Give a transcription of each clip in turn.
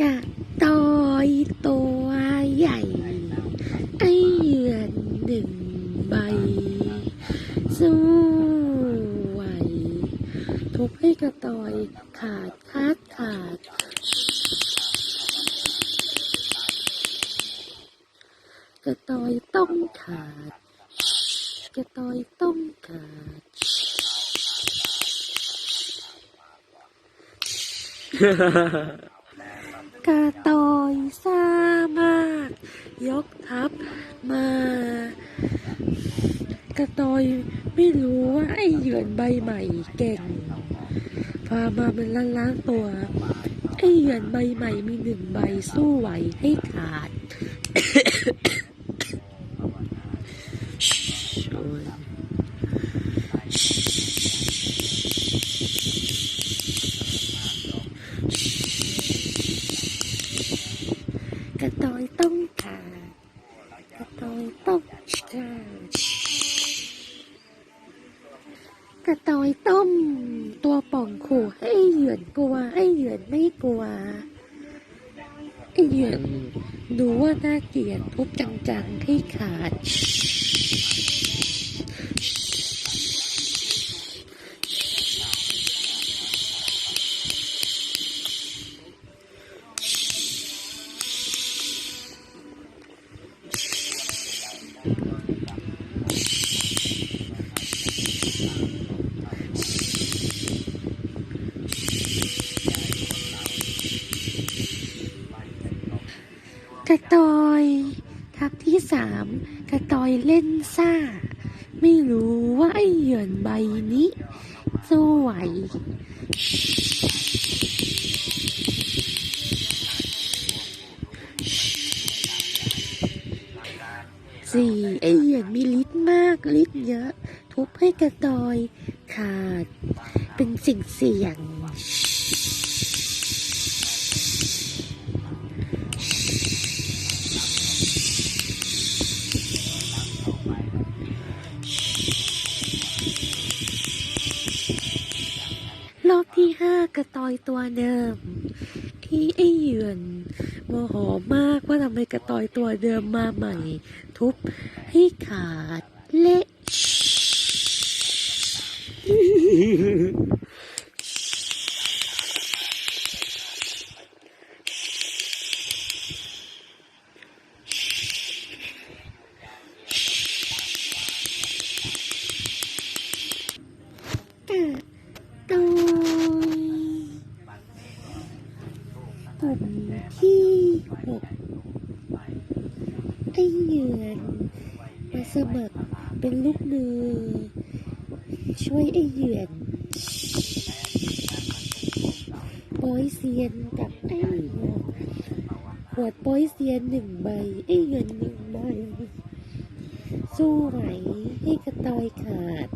กระต่อยตัวใหญ่ ไอเหยื่อหนึ่งใบสู้ไหวทุบให้กระต่อยขาดคาดขาด กระต่อยต้องขาด กระต่อยต้องขาด กระต่ายซ่ามาก ยกทัพมา กระต่ายไม่รู้ว่าไอ้เหยื่อนใบใหม่เก่ง พามาเป็นล้านๆตัว ไอ้เหยื่อนใบใหม่มีหนึ่งใบสู้ไหวให้ขาด โอ้ยกระต่ายต้องขาดกระต่ายต้องขาด กระต่ายต้ม ตัวป่องขู่ให้เหยื่อนกลัวให้เหยื่อนไม่กลัวไอเหยื่อนดูว่าน่าเกลียดทุบจังๆให้ขาด ตอยทับที่สามกระตอยเล่นซ่า ไม่รู้ว่าไอเหยื่อนใบนี้สู้ไหวสี่ไอเหยื่อนมีฤทธิ์มากฤทธิ์เยอะ ทุบให้กระตอยขาด เป็นสิ่งเสี่ยง ที่ห้ากระตอยตัวเดิมที่ไอเหยื่อนโมโหมากว่าทำไมกระตอยตัวเดิมมาใหม่ ทุบให้ขาดเละ กระตอย ผมที่หกไอเหยื่อนมาสมัครเป็นลูกมือ ช่วยไอเหยื่อนโป้อยเซียนกับไอหยื่อนขวดโป้อยเซียนหนึ่งใบไอเหยื่อนหนึ่งใบสู้ไหวให้กระตอยขาด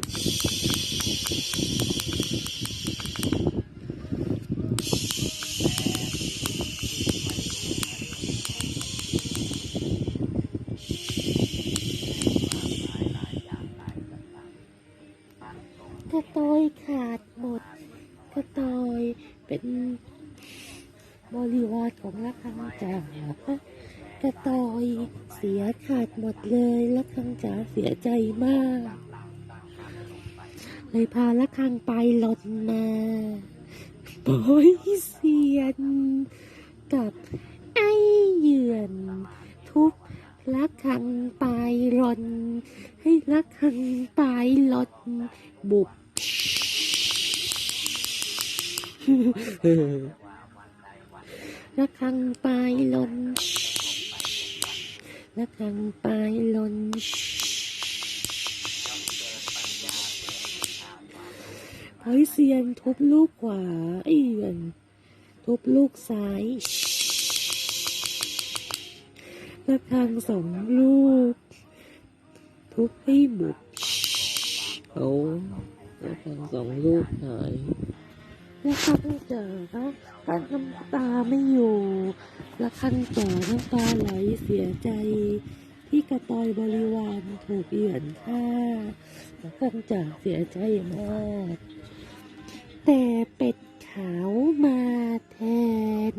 กระตอยขาดหมดกระตอยเป็นบริวารของละคังจ๋ากระตอยเสียขาดหมดเลยละคังจ๋าเสียใจมาก เลยพาละคังไปหล่นมาโป้ยเสียน กับไอเหยื่อนทุบละคังปลายรอนให้ละคังปลายรอนบุบ ละคังปลายลนละคังปลายลนเฮ้ยเซียนทุบลูกขวาไอ้เหยื่อนทุบลูกซ้ายละคังสองลูก ทุบให้บุบเอาละคังสองลูกหายแล้วคันเจอคะการน้ำตาไม่อยู่แล้วคันเจอน้ำตาไหลเสียใจ ที่กระตอยบริวารถูกเหยียนฆ่าแล้วคันเจอเสียใจมากแต่เป็ดขาวมาแทน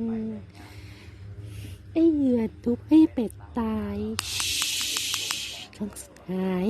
ไอเหยื่อทุบให้เป็ดตายครั้งสุดท้าย